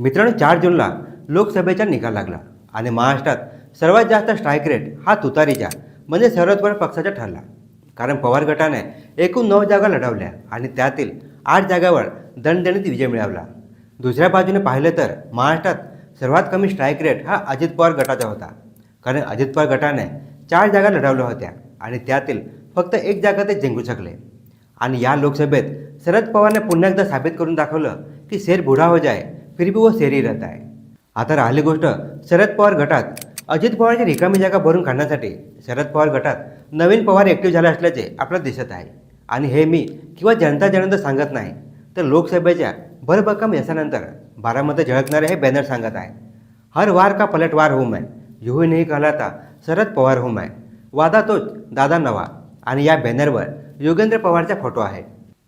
मित्रांनो चार जूनला लोकसभेचा निकाल लागला आणि महाराष्ट्रात सर्वात जास्त स्ट्राईक रेट हा तुतारीच्या म्हणजे सर्वोत्तर पक्षाचा ठरला. कारण पवार गटाने एकूण नऊ जागा लढवल्या आणि त्यातील आठ जागावर दणदणीत विजय मिळवला. दुसऱ्या बाजूने पाहिलं तर महाराष्ट्रात सर्वात कमी स्ट्राईक रेट हा अजित पवार गटाचा होता. कारण अजित पवार गटाने चार जागा लढवल्या होत्या आणि त्यातील फक्त एक जागा ते जिंकू शकले. आणि या लोकसभेत शरद पवारने पुन्हा एकदा साबित करून दाखवलं की शेर बुढा हो जाय फिरबी व वो आहे. आता राहिली गोष्ट शरद पवार गटात. अजित पवारची रिकामी जागा भरून काढण्यासाठी शरद पवार गटात नवीन पवार ॲक्टिव्ह झाले असल्याचे आपल्याला दिसत आहे. आणि हे मी किंवा जनता जनार्दन सांगत नाही तर लोकसभेच्या भरभक्कम यशानंतर बारामध्ये झळकणारे हे बॅनर सांगत आहे. हर वार का पलटवार होम आहे युही नाही कहलाता शरद पवार होम आहे वादा तोच दादा नवा आणि या बॅनरवर योगेंद्र पवारचा फोटो आहे.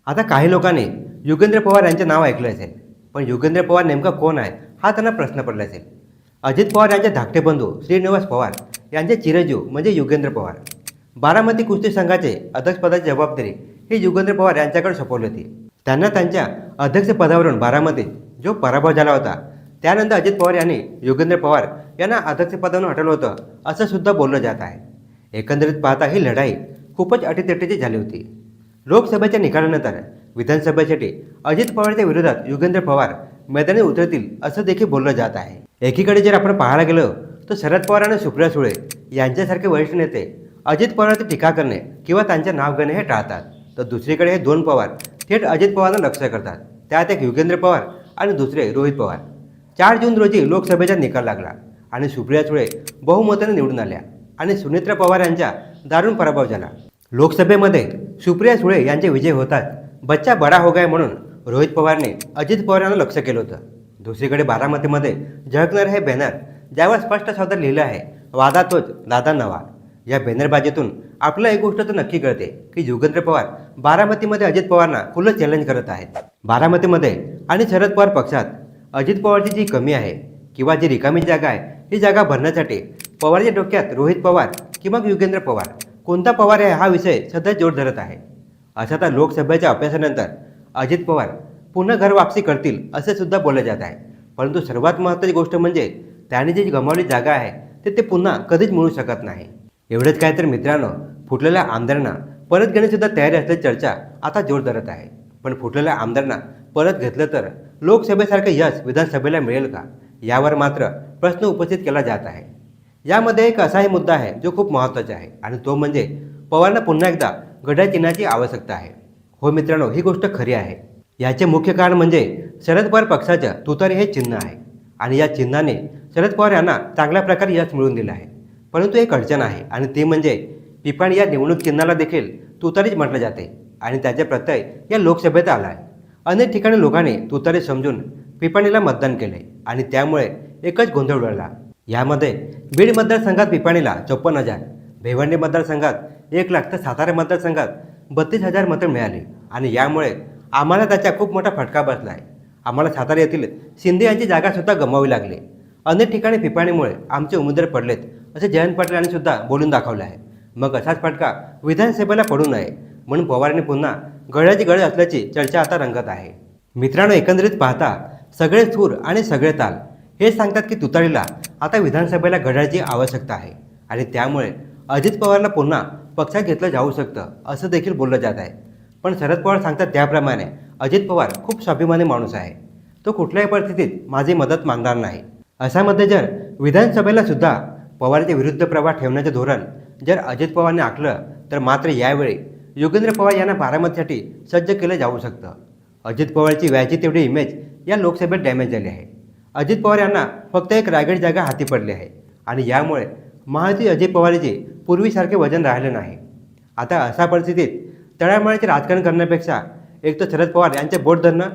आता काही लोकांनी योगेंद्र पवार यांचे नाव ऐकलं असेल. पण योगेंद्र पवार नेमका कोण आहे हा त्यांना प्रश्न पडला असेल. अजित पवार यांचे धाकटे बंधू श्रीनिवास पवार यांचे चिरंजीव म्हणजे योगेंद्र पवार. बारामती कुस्ती संघाचे अध्यक्षपदाची जबाबदारी ही योगेंद्र पवार यांच्याकडे सोपवली होती. त्यांना त्यांच्या अध्यक्षपदावरून बारामतीत जो पराभव झाला होता त्यानंतर अजित पवार यांनी योगेंद्र पवार यांना अध्यक्षपदावरून हटवलं होतं असं सुद्धा बोललं जात आहे. एकंदरीत पाहता ही लढाई खूपच अटीतटीची झाली होती. लोकसभेच्या निकालानंतर विधानसभेसाठी अजित पवारच्या विरोधात युगेंद्र पवार मैदानी उतरतील असं देखील बोललं जात आहे. एकीकडे जर आपण पाहायला गेलो तर शरद पवार आणि सुप्रिया सुळे यांच्यासारखे वरिष्ठ नेते अजित पवारांची टीका करणे किंवा त्यांचे नाव घेणे हे टाळतात. तर दुसरीकडे हे दोन पवार थेट अजित पवारांना लक्ष करतात. त्यात एक युगेंद्र पवार आणि दुसरे रोहित पवार. चार जून रोजी लोकसभेचा निकाल लागला आणि सुप्रिया सुळे बहुमताने निवडून आल्या आणि सुनेत्रा पवार यांचा दारुण पराभव झाला. लोकसभेमध्ये सुप्रिया सुळे यांचे विजय होतात बच्चा बडा हो गाय म्हणून रोहित पवारने अजित पवार यांना लक्ष केलं होतं. दुसरीकडे बारामतीमध्ये झळकणारं हे बॅनर ज्यावर स्पष्ट शब्दात लिहिलं आहे वादा तोच दादा नवा. या बॅनरबाजीतून आपल्याला एक गोष्ट तर नक्की कळते की योगेंद्र पवार बारामतीमध्ये अजित पवारना खुलं चॅलेंज करत आहेत. बारामतीमध्ये आणि शरद पवार पक्षात अजित पवारची जी कमी आहे किंवा जी रिकामी जागा आहे ही जागा भरण्यासाठी पवारच्या डोक्यात रोहित पवार किंवा योगेंद्र पवार कोणता पवार आहे हा विषय सध्या जोर धरत आहे. असं आता लोकसभेच्या अभ्यासानंतर अजित पवार पुन्हा घर वापसी करतील असे सुद्धा बोलले जात आहे. परंतु सर्वात महत्त्वाची गोष्ट म्हणजे त्यांनी जी गमावली जागा आहे ते ते पुन्हा कधीच मिळू शकत नाही. एवढंच काय तर मित्रांनो फुटलेल्या आमदारांना परत घेण्यासुद्धा तयारी असल्याची चर्चा आता जोर धरत आहे. पण फुटलेल्या आमदारांना परत घेतलं तर लोकसभेसारखं यश विधानसभेला मिळेल का? यावर मात्र प्रश्न उपस्थित केला जात आहे. यामध्ये एक असाही मुद्दा आहे जो खूप महत्त्वाचा आहे. आणि तो म्हणजे पवारांना पुन्हा एकदा घड्याळ चिन्हाची आवश्यकता आहे. हो मित्रांनो ही गोष्ट खरी आहे. याचे मुख्य कारण म्हणजे शरद पवार पक्षाचं तुतारी हे चिन्ह आहे. आणि या चिन्हाने शरद पवार यांना चांगल्या प्रकारे यश मिळवून दिलं आहे. परंतु एक अडचण आहे आणि ते म्हणजे पिपाणी या निवडणूक चिन्हाला देखील तुतारीच म्हटलं जाते आणि त्याचे प्रत्यय या लोकसभेत आला आहे. अनेक ठिकाणी लोकांनी तुतारी समजून पिपाणीला मतदान केले आणि त्यामुळे एकच गोंधळ उडला. यामध्ये बीड मतदारसंघात पिपाणीला चोपन्न हजार भिवंडी मतदारसंघात एक लाख तर सातारा मतदारसंघात बत्तीस हजार मतं मिळाली. आणि यामुळे आम्हाला त्याचा खूप मोठा फटका बसला आहे आम्हाला सातारा येथील शिंदे यांची जागासुद्धा गमावी लागली. अनेक ठिकाणी फिपाणीमुळे आमचे उमेदवार पडलेत असे जयंत पाटील यांनी सुद्धा बोलून दाखवलं आहे. मग असाच फटका विधानसभेला पडू नये म्हणून पवारांनी पुन्हा गळ्याची गळ असल्याची चर्चा आता रंगत आहे. मित्रांनो एकंदरीत पाहता सगळे सूर आणि सगळे ताल. हे सांगतात की तुतारीला आता विधानसभेला घड्याळची आवश्यकता आहे. आणि त्यामुळे अजित पवारला पुन्हा पक्षात घेतलं जाऊ शकतं असं देखील बोललं जात आहे. पण शरद पवार सांगतात त्याप्रमाणे अजित पवार खूप स्वाभिमानी माणूस आहे. तो कुठल्याही परिस्थितीत माझी मदत मागणार नाही. अशामध्ये जर विधानसभेला सुद्धा पवारच्या विरुद्ध प्रवाह ठेवण्याचे धोरण जर अजित पवारने आखलं तर मात्र यावेळी योगेंद्र पवार यांना बारामतीसाठी सज्ज केलं जाऊ शकतं. अजित पवारची व्याजी तेवढी इमेज या लोकसभेत डॅमेज झाली आहे. अजित पवार यांना फक्त एक रायगड जागा हाती पडली आहे. आणि यामुळे महायुती अजित पवारचे पूर्वीसारखे वजन राहिलं नाही. आता अशा परिस्थितीत तळामाळ्याचे राजकारण करण्यापेक्षा एक तर शरद पवार यांचे बोट धरणं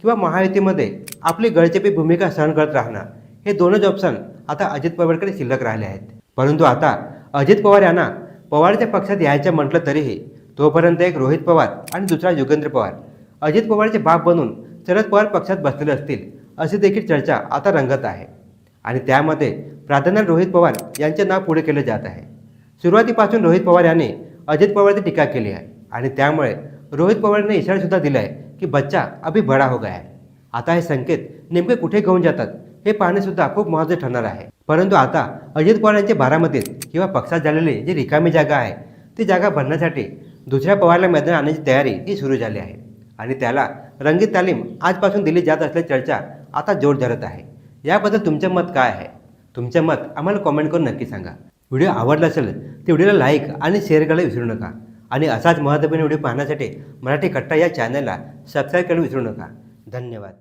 किंवा महायुतीमध्ये आपली गळचेपी भूमिका सहन करत राहणं हे दोनच ऑप्शन आता अजित पवारकडे शिल्लक राहिले आहेत. परंतु आता अजित पवार यांना पवारच्या पक्षात यायचं म्हटलं तरीही तोपर्यंत एक रोहित पवार आणि दुसरा योगेंद्र पवार अजित पवारचे बाप बनून शरद पवार पक्षात बसलेले असतील अशी देखील चर्चा आता रंगत आहे. आणि त्यामध्ये प्राधान्याने रोहित पवार यांचे नाव पुढे केले जात आहे. सुरुवातीपासून रोहित पवार यांनी अजित पवारची टीका केली आहे. आणि त्यामुळे रोहित पवारने इशारासुद्धा दिला आहे की बच्चा अभी बडा हो गया आहे आता हे संकेत नेमके कुठे घेऊन जातात हे पाहणेसुद्धा खूप महत्त्वाचे ठरणार आहे. परंतु आता अजित पवार यांच्या बारामतीत किंवा पक्षात झालेली जी रिकामी जागा आहे ती जागा भरण्यासाठी दुसऱ्या पवारला मैदान आणण्याची तयारी ही सुरू झाली आहे. आणि त्याला रंगीत तालीम आजपासून दिली जात असल्याची चर्चा आता जोर धरत आहे. याबद्दल तुमचं मत काय आहे? तुमचं मत आम्हाला कॉमेंट करून नक्की सांगा. व्हिडिओ आवडला असेल तर व्हिडिओला लाईक आणि शेअर करायला विसरू नका. आणि असाच महत्त्वपूर्ण व्हिडिओ पाहण्यासाठी मराठी कट्टा या चॅनलला सबस्क्राईब करायला विसरू नका. धन्यवाद.